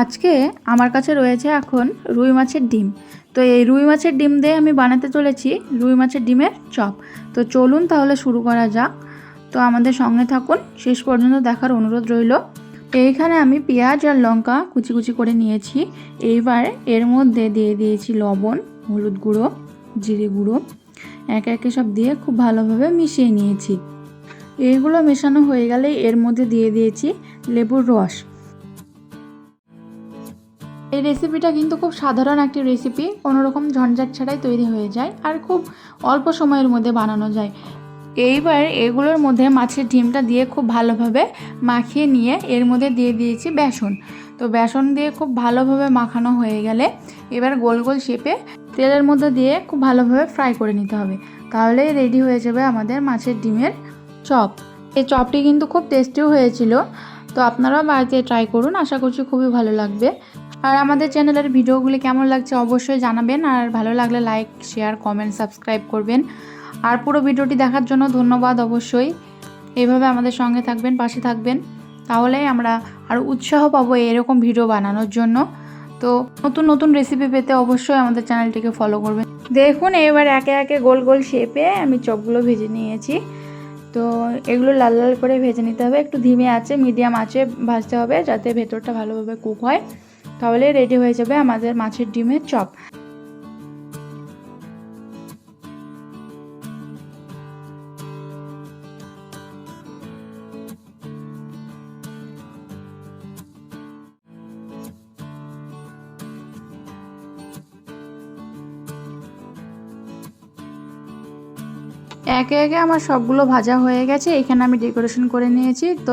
আজকে আমার কাছে রয়েছে এখন রুই মাছের ডিম। তো এই রুই মাছের ডিম দিয়ে আমি বানাতে চলেছি রুই মাছের ডিমের চপ। তো চলুন তাহলে শুরু করা যাক। তো আমাদের সঙ্গে থাকুন, শেষ পর্যন্ত দেখার অনুরোধ রইল। এইখানে আমি পেঁয়াজ আর লঙ্কা কুচি কুচি করে নিয়েছি। এইবার এর মধ্যে দিয়ে দিয়েছি লবণ, হলুদ গুঁড়ো, জিরে গুঁড়ো। একে একে সব দিয়ে খুব ভালোভাবে মিশিয়ে নিয়েছি। এইগুলো মেশানো হয়ে গেলে এর মধ্যে দিয়ে দিয়েছি লেবুর রস। এই রেসিপিটা কিন্তু খুব সাধারণ একটি রেসিপি কোনো রকম ঝঞ্ঝাট ছাড়াই তৈরি হয়ে যায় আর খুব অল্প সময়ের মধ্যে বানানো যায়। এইবার এগুলোর মধ্যে মাছের ডিমটা দিয়ে খুব ভালোভাবে মাখিয়ে নিয়ে এর মধ্যে দিয়ে দিয়েছি বেসন। তো বেসন দিয়ে খুব ভালোভাবে মাখানো হয়ে গেলে এবার গোল গোল শেপে তেলের মধ্যে দিয়ে খুব ভালোভাবে ফ্রাই করে নিতে হবে। তাহলেই রেডি হয়ে যাবে আমাদের মাছের ডিমের চপ। এই চপটি কিন্তু খুব টেস্টিও হয়েছিল। তো আপনারাও বাড়িতে ট্রাই করুন, আশা করছি খুবই ভালো লাগবে। আর আমাদের চ্যানেলের ভিডিওগুলি কেমন লাগছে অবশ্যই জানাবেন, আর ভালো লাগলে লাইক শেয়ার কমেন্ট সাবস্ক্রাইব করবেন। আর পুরো ভিডিওটি দেখার জন্য ধন্যবাদ অবশ্যই। এভাবে আমাদের সঙ্গে থাকবেন, পাশে থাকবেন। তাহলে আমরা আরও উৎসাহ পাবো এরকম ভিডিও বানানোর জন্য। তো নতুন নতুন রেসিপি পেতে অবশ্যই আমাদের চ্যানেলটিকে ফলো করবেন। দেখুন, এবার একে একে গোল গোল শেপে আমি চপগুলো ভেজে নিয়েছি। তো এগুলো লাল লাল করে ভেজে নিতে হবে। একটু ধিমে আছে, মিডিয়াম আছে, ভাজতে হবে যাতে ভেতরটা ভালোভাবে কুক হয়। তাহলে রেডি হয়ে যাবে আমাদের মাছের ডিমের চপ। একে একে আমার সবগুলো ভাজা হয়ে গেছে এখানে আমি ডেকোরেশন করে নিয়েছি। তো